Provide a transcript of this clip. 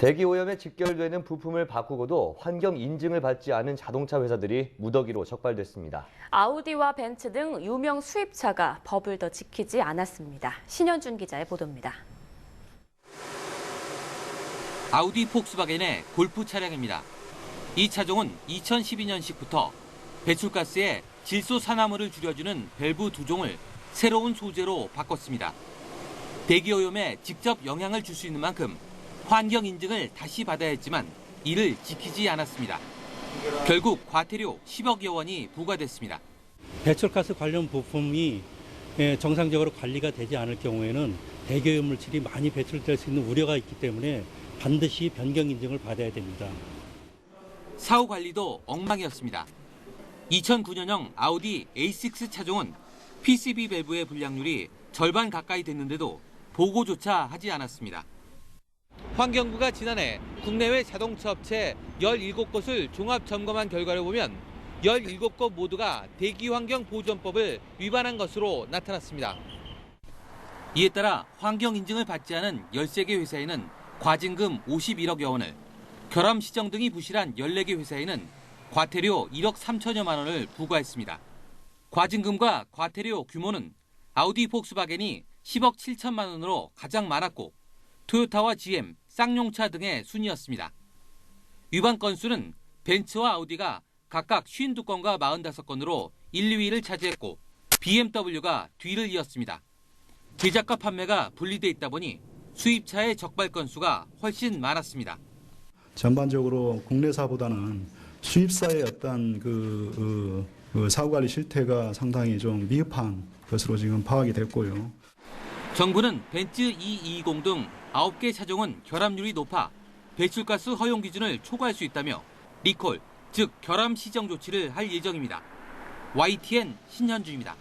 대기 오염에 직결되는 부품을 바꾸고도 환경 인증을 받지 않은 자동차 회사들이 무더기로 적발됐습니다. 아우디와 벤츠 등 유명 수입차가 법을 더 지키지 않았습니다. 신현준 기자의 보도입니다. 아우디 폭스바겐의 골프 차량입니다. 이 차종은 2012년식부터 배출가스에 질소 산화물을 줄여주는 밸브 두 종을 새로운 소재로 바꿨습니다. 대기 오염에 직접 영향을 줄 수 있는 만큼 환경 인증을 다시 받아야 했지만 이를 지키지 않았습니다. 결국 과태료 10억여 원이 부과됐습니다. 배출가스 관련 부품이 예, 정상적으로 관리가 되지 않을 경우에는 대기오염 물질이 많이 배출될 수 있는 우려가 있기 때문에 반드시 변경 인증을 받아야 됩니다. 사후 관리도 엉망이었습니다. 2009년형 아우디 A6 차종은 PCB 밸브의 불량률이 절반 가까이 됐는데도 보고조차 하지 않았습니다. 환경부가 지난해 국내외 자동차 업체 17곳을 종합 점검한 결과를 보면 17곳 모두가 대기환경보존법을 위반한 것으로 나타났습니다. 이에 따라 환경 인증을 받지 않은 13개 회사에는 과징금 51억여 원을, 결함 시정 등이 부실한 14개 회사에는 과태료 1억 3천여만 원을 부과했습니다. 과징금과 과태료 규모는 아우디 폭스바겐이 10억 7천만 원으로 가장 많았고 토요타와 GM, 쌍용차 등의 순이었습니다. 위반 건수는 벤츠와 아우디가 각각 52건과 45건으로 1, 2위를 차지했고 BMW가 뒤를 이었습니다. 제작과 판매가 분리돼 있다 보니 수입차의 적발 건수가 훨씬 많았습니다. 전반적으로 국내사보다는 수입사의 어떤 그, 어, 그 사후관리 실태가 상당히 좀 미흡한 것으로 지금 파악이 됐고요. 정부는 벤츠 E220 등 9개 차종은 결함률이 높아 배출가스 허용 기준을 초과할 수 있다며 리콜, 즉 결함 시정 조치를 할 예정입니다. YTN 신현주입니다.